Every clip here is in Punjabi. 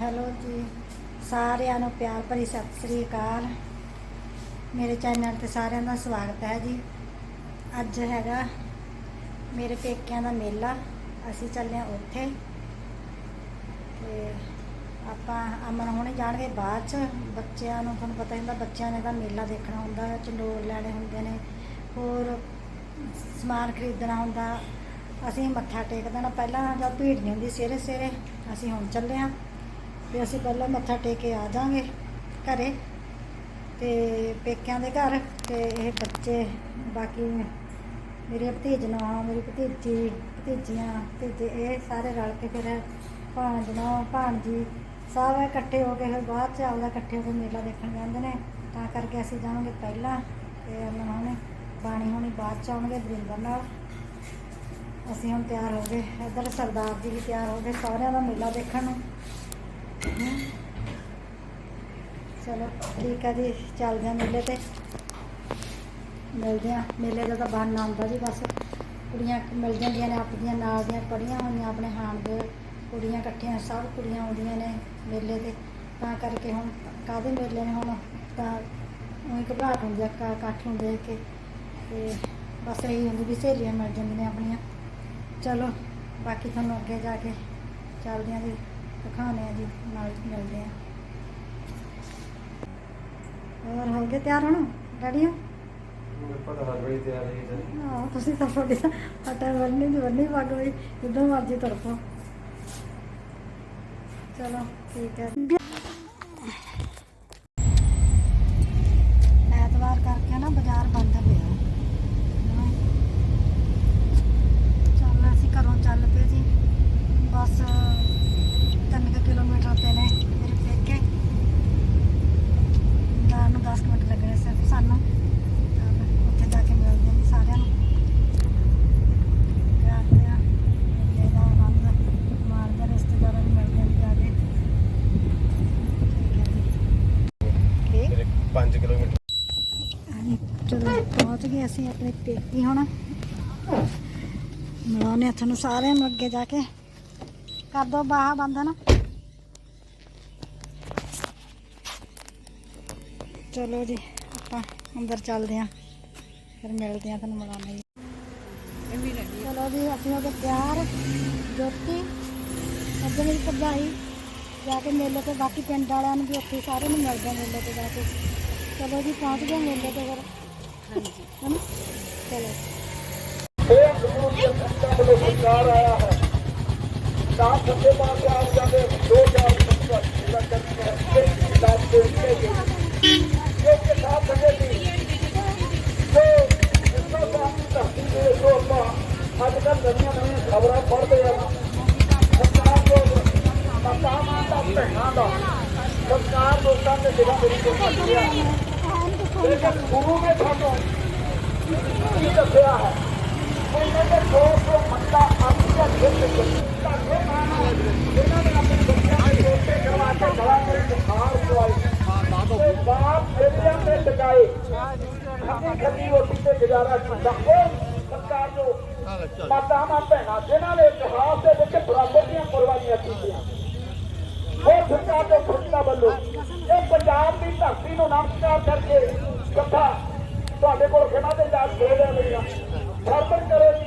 ਹੈਲੋ ਜੀ, ਸਾਰਿਆਂ ਨੂੰ ਪਿਆਰ ਭਰੀ ਸਤਿ ਸ੍ਰੀ ਅਕਾਲ। ਮੇਰੇ ਚੈਨਲ ਤੇ ਸਾਰਿਆਂ ਦਾ ਸਵਾਗਤ ਹੈ ਜੀ। ਅੱਜ ਹੈਗਾ ਮੇਰੇ ਪੇਕਿਆਂ ਦਾ ਮੇਲਾ, ਅਸੀਂ ਚੱਲੇ ਹਾਂ ਉੱਥੇ। ਤੇ ਆਪਾਂ ਅਮਨ ਹੁਣੇ ਜਾਣਗੇ ਬਾਅਦ ਚ, ਬੱਚਿਆਂ ਨੂੰ ਤੁਹਾਨੂੰ ਪਤਾ ਹੀ ਹੁੰਦਾ ਬੱਚਿਆਂ ਨੇ ਤਾਂ ਮੇਲਾ ਦੇਖਣਾ ਹੁੰਦਾ, ਚੰਡੋਲ ਲੈਣੇ ਹੁੰਦੇ ਨੇ, ਹੋਰ ਸਮਾਨ ਖਰੀਦਣਾ ਹੁੰਦਾ। ਅਸੀਂ ਮੱਥਾ ਟੇਕ ਦੇਣਾ ਪਹਿਲਾਂ ਜਦ ਭੀੜ ਨਹੀਂ ਹੁੰਦੀ ਸਵੇਰੇ ਸਵੇਰੇ ਅਸੀਂ ਹੁਣ ਚੱਲੇ ਹਾਂ। ਤੇ ਅਸੀਂ ਪਹਿਲਾਂ ਮੱਥਾ ਟੇਕ ਕੇ ਆ ਜਾਾਂਗੇ ਘਰੇ ਤੇ ਪੇਕਿਆਂ ਦੇ ਘਰ ਤੇ ਇਹ ਬੱਚੇ ਬਾਕੀ ਮੇਰੀਆਂ ਭਤੀਜਣਾਂ ਮੇਰੀ ਭਤੀਜੀ, ਭਤੀਜੀਆਂ, ਭਤੀਜੇ, ਇਹ ਸਾਰੇ ਰਲ ਕੇ ਫਿਰ ਭਾਣਜਣਾ, ਭਾਣਜੀ ਸਾਰੇ ਇਕੱਠੇ ਹੋ ਕੇ ਫਿਰ ਬਾਅਦ ਚ ਆਉਂਦਾ ਇਕੱਠੇ ਹੋ ਕੇ ਮੇਲਾ ਦੇਖਣ ਜਾਂਦੇ ਨੇ। ਤਾਂ ਕਰਕੇ ਅਸੀਂ ਜਾਵਾਂਗੇ ਪਹਿਲਾਂ ਤੇ ਅਮਨ ਹੁਣੇ ਬਾਣੀ ਹੋਣੀ ਬਾਅਦ ਚ ਆਉਣਗੇ ਵਰਿੰਦਰ ਨਾਲ। ਅਸੀਂ ਹੁਣ ਤਿਆਰ ਹੋ ਗਏ। ਇੱਧਰ ਸਰਦਾਰ ਜੀ ਵੀ ਤਿਆਰ ਹੋ ਗਏ ਸਾਰਿਆਂ ਦਾ ਮੇਲਾ ਦੇਖਣ ਨੂੰ। ਚਲੋ, ਠੀਕ ਹੈ ਜੀ, ਚੱਲਦੇ ਹਾਂ ਮੇਲੇ ਤੇ। ਮਿਲਦੇ ਹਾਂ ਮੇਲੇ ਦਾ ਤਾਂ ਬੰਨ ਆਉਂਦਾ ਜੀ ਬਸ। ਕੁੜੀਆਂ ਮਿਲ ਜਾਂਦੀਆਂ ਨੇ ਆਪਣੀਆਂ ਨਾਲ ਦੀਆਂ ਪੜੀਆਂ ਹੋਈਆਂ ਆਪਣੇ ਹਾਣ ਦੇ। ਕੁੜੀਆਂ ਇਕੱਠੀਆਂ, ਸਭ ਕੁੜੀਆਂ ਆਉਂਦੀਆਂ ਨੇ ਮੇਲੇ ਤੇ। ਤਾਂ ਕਰਕੇ ਹੁਣ ਕਾਹਦੇ ਮੇਲੇ ਨੇ ਹੁਣ? ਤਾਂ ਉਹੀ ਘਬਰਾਹਟ ਹੁੰਦੀ ਆ, ਕਾ- ਇਕੱਠ ਨੂੰ ਦੇਖ ਕੇ। ਤੇ ਬਸ ਇਹੀ ਹੁੰਦੀ ਵੀ ਸਹੇਲੀਆਂ ਮਿਲ ਜਾਂਦੀਆਂ ਨੇ ਆਪਣੀਆਂ। ਚਲੋ, ਬਾਕੀ ਤੁਹਾਨੂੰ ਅੱਗੇ ਜਾ ਕੇ ਚੱਲਦੇ ਹਾਂ ਜੀ। ਜੀ ਨਾਲ ਮਿਲਦੇ ਹਾਂ ਹੋਰ ਹੋ? ਗਏ ਤਿਆਰ ਹੁਣ ਰੈਡੀ ਹੋ ਤੁਸੀਂ ਤਾਂ ਤਾਂ ਅਟਾ ਵਰਨੀ ਦੀ ਵਰਨੀ ਪੱਗ ਹੋਈ ਜਿੱਦਾਂ ਮਰਜ਼ੀ ਤਰਫੋਂ ਚਲੋ ਠੀਕ ਹੈ ਐਤਵਾਰ ਕਰਕੇ ਨਾ ਬਾਜ਼ਾਰ ਬੰਦ ਪਿਆ ਹਾਂ। ਚੱਲ ਅਸੀਂ ਘਰੋਂ ਚੱਲ ਪਏ ਜੀ ਬਸ 3 ਕਿਲੋਮੀਟਰ ਤੇ ਨੇ ਮੇਰੇ ਪੇਕੇ ਜਾਣ ਨੂੰ 10 ਮਿੰਟ ਲੱਗਣੇ ਸਿਰਫ ਸਾਨੂੰ ਚੱਲ ਉੱਥੇ ਜਾ ਕੇ ਮਿਲਦੇ ਹਾਂ ਜੀ ਸਾਰਿਆਂ ਨੂੰ ਕਰਦੇ ਆ ਮੇਲੇ ਦਾ ਆਨੰਦ ਮਾਰਦੇ ਹਾਂ, ਰਿਸ਼ਤੇਦਾਰਾਂ ਨੂੰ ਮਿਲਦੇ ਹਾਂ ਜੀ ਜਾ ਕੇ ਠੀਕ ਹੈ ਜੀ ਠੀਕ 5 ਕਿਲੋਮੀਟਰ ਹਾਂਜੀ ਚਲੋ ਪਹੁੰਚ ਗਏ ਅਸੀਂ ਆਪਣੇ ਪੇਕੀ ਹੁਣ ਮਿਲਾਉਂਦੇ ਹਾਂ ਤੁਹਾਨੂੰ ਸਾਰਿਆਂ ਨੂੰ ਅੱਗੇ ਜਾ ਕੇ। ਕਰ ਦੋ ਬਾਹਾਂ ਬੰਦ ਨਾ ਚਲੋ ਜੀ, ਆਪਾਂ ਅੰਦਰ ਚੱਲਦੇ ਆਂ ਫਿਰ ਮਿਲਦੇ ਆਂ ਤੁਹਾਨੂੰ ਮਿਲਾਉਂਦੇ ਹਾਂ। ਚਲੋ ਜੀ, ਅਸੀਂ ਹੋ ਗਏ ਤਿਆਰ। ਜੋਤੀ, ਅੱਗੇ ਮੇਰੀ ਭਰਜਾਈ ਜਾ ਕੇ ਮੇਲੇ ਤੇ, ਬਾਕੀ ਪਿੰਡ ਵਾਲਿਆਂ ਨੂੰ ਵੀ ਉੱਥੇ ਸਾਰਿਆਂ ਨੂੰ ਮਿਲਦੇ ਆ ਮੇਲੇ ਤੇ ਜਾ ਕੇ। ਚਲੋ ਜੀ, ਪਹੁੰਚ ਗਏ ਮੇਲੇ ਤੇ ਫਿਰ। ਹਾਂਜੀ ਹਨਾ ਚਲੋ ਇਹ ਗੁਰੂ ਜੀ ਦਾ ਵੱਲੋਂ ਸਰਕਾਰ ਆਇਆ ਹੈ ਤਾਂ ਸੱਚੇ ਪਾਤਸ਼ਾਹ ਆਪ ਜਾਂਦੇ ਦੋ ਚਾਰ ਪੂਰਾ ਕਰਨੀ ਹੈ ਇਹ ਕਿਤਾਬ ਦੇ ਉੱਤੇ ਜੋ ਕਿਤਾਬ ਬਣੇ ਸੀ ਜੋ ਇਸ ਤੋਂ ਬਾਅਦ ਧਰਤੀ ਦੇ ਜੋ ਆਪਾਂ ਅੱਜ ਕੱਲ੍ਹ ਨਵੀਆਂ ਨਵੀਆਂ ਖਬਰਾਂ ਪੜ੍ਹਦੇ ਆ ਸਰਕਾਰ ਜੋ ਮਤਾਮਾਂ ਦਾ ਭੈਣਾਂ ਦਾ ਸਰਕਾਰ ਲੋਕਾਂ ਦੇ ਦਿਲਾਂ ਦੇ ਵਿੱਚ ਭਰ ਗਿਆ ਲੇਕਿਨ ਗੁਰੂ ਨੇ ਸਾਨੂੰ ਕੀ ਦੱਸਿਆ ਹੈ ਉਹਨਾਂ ਦੇ ਦੋ ਸੌ ਮੰਦਾ ਆਪਣੀਆਂ ਜਿੱਤ ਕੇ ਧਾਗੇ ਮਾਰਨਾ ਇਹਨਾਂ ਨੇ ਆਪਣੇ ਉਹ ਸਰਕਾਰ ਜੋ ਮਾਤਾਵਾਂ ਭੈਣਾਂ ਜਿਨ੍ਹਾਂ ਨੇ ਇਤਿਹਾਸ ਦੇ ਵਿੱਚ ਬਰਾਬਰ ਦੀਆਂ ਕੁਰਬਾਨੀਆਂ ਕੀਤੀਆਂ। ਸਰਕਾਰ ਦੇ ਖੁਸ਼ਨਾ ਵੱਲੋਂ ਇਹ ਪੰਜਾਬ ਦੀ ਧਰਤੀ ਨੂੰ ਨਮਸਕਾਰ ਕਰਕੇ ਕੱਥਾ ਤੁਹਾਡੇ ਕੋਲ ਖਿਮਾ ਤੇ ਜਾ ਕੇ ਦੇ ਮੇਰੀਆਂ ਸਰਬਤ ਕਰੋ। ਜੀ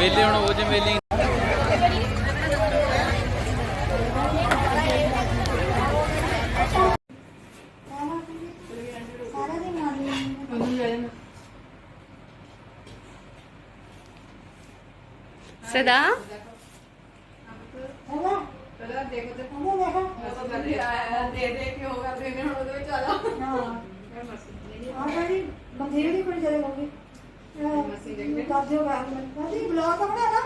ਮੇਲੇ ਹੁਣ ਉਹ ਜੇ ਮੇਲੇ ਸਾਰਾ ਦਿਨ ਮਾਰੀ ਸਦਾ। ਹੈਗਾ ਪਹਿਲਾਂ ਦੇਖੋ ਤੇ ਹਾਂ। ਆ ਬੜੀ ਬੰਦੇ ਦੀ ਕੋਈ ਜਰੇ ਹੋਗੀ ਮਸੀ ਦੇਖਦੇ ਕਰ ਦਿਓ ਬਾਹਰ ਮੈਂ ਕਦੀ ਬਲੌਗ ਤਾਂ ਬਣਾ ਨਾ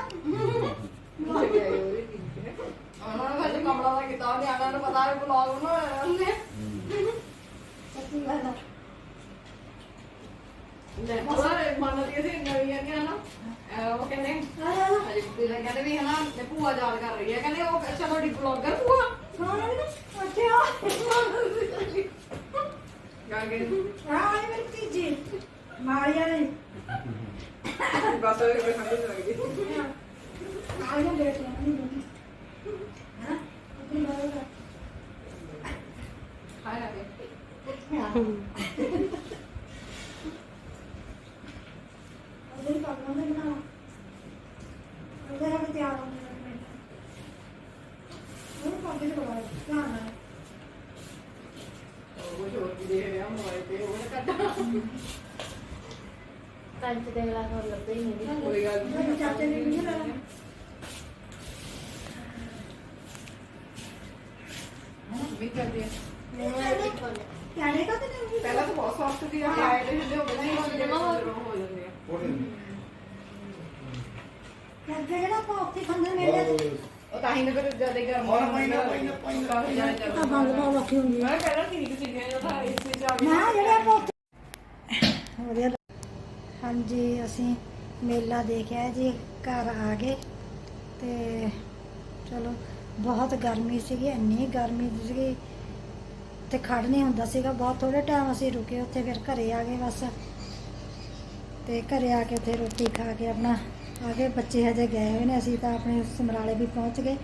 ਸੱਚੀ ਗੱਲ ਆ। ਆ ਜਾ, ਆ ਜਾ। ਕੌਣ ਹੈ ਇਹ? ਅੱਛਾ ਹਾਂ ਇਹ ਮੇਰੀ ਤੀਜੀ ਮਾਰੀਆ ਨੇ ਬਸ ਉਹ ਕੋਈ ਸਮਝ ਲੱਗੀ ਆ ਜਾ ਬੇਟੇ ਹਾਂ ਆਪਣੀ ਬਾਰੇ ਅਜੇ ਪਾਪਾ ਨੇ ਬਣਾਇਆ ਉਹਦੇ ਨਾਲ ਤਿਆਰ ਹੋ ਗਿਆ ਉਹ ਪਾਪਾ ਨੇ ਬਣਾਇਆ ਧਿਆਨ ਨਾਲ ਕੰਚ ਦੇ ਗਲਾ ਹੋਰ ਲੱਭੇ ਹੀ ਨਹੀਂ। ਮੇਰੇ ਚਾਚੇ ਨੇ ਵੀ ਲਾਇਆ ਪਿਆਰੇ ਕਾ ਤੇ ਨਹੀਂ ਪਹਿਲਾਂ ਤਾਂ ਬਹੁਤ ਸੌਫਟ ਸੀ ਆਏ ਦੇ ਹੁੰਦੇ ਹੋ ਗਏ ਯਾਰ ਜਿਹੜਾ ਆਪਾਂ ਉੱਥੇ ਖਾਂਦੇ ਮੇਲੇ ਤੇ ਤਾਂ ਬੰਦ ਬਹੁਤ ਔਖੀ ਹੁੰਦੀ ਹੈ ਨਾ ਜਿਹੜੇ ਆਪਾਂ ਉੱਥੇ ਵਧੀਆ ਹਾਂਜੀ ਅਸੀਂ ਮੇਲਾ ਦੇਖਿਆ ਜੀ, ਘਰ ਆ ਗਏ ਤੇ ਚਲੋ ਬਹੁਤ ਗਰਮੀ ਸੀਗੀ, ਇੰਨੀ ਗਰਮੀ ਸੀਗੀ ਤੇ ਖੜ ਨਹੀਂ ਹੁੰਦਾ ਸੀਗਾ, ਬਹੁਤ ਥੋੜੇ ਟਾਈਮ ਅਸੀਂ ਰੁਕੇ ਉੱਥੇ, ਫਿਰ ਘਰੇ ਆ ਗਏ ਬਸ। ਤੇ ਘਰੇ ਆ ਕੇ ਉੱਥੇ ਰੋਟੀ ਖਾ ਕੇ ਆਪਣਾ, ਆ ਗਏ, ਬੱਚੇ ਹਜੇ ਗਏ ਹੋਏ ਨੇ, ਅਸੀਂ ਤਾਂ ਆਪਣੇ ਸਮਰਾਲੇ ਵੀ ਪਹੁੰਚ ਗਏ।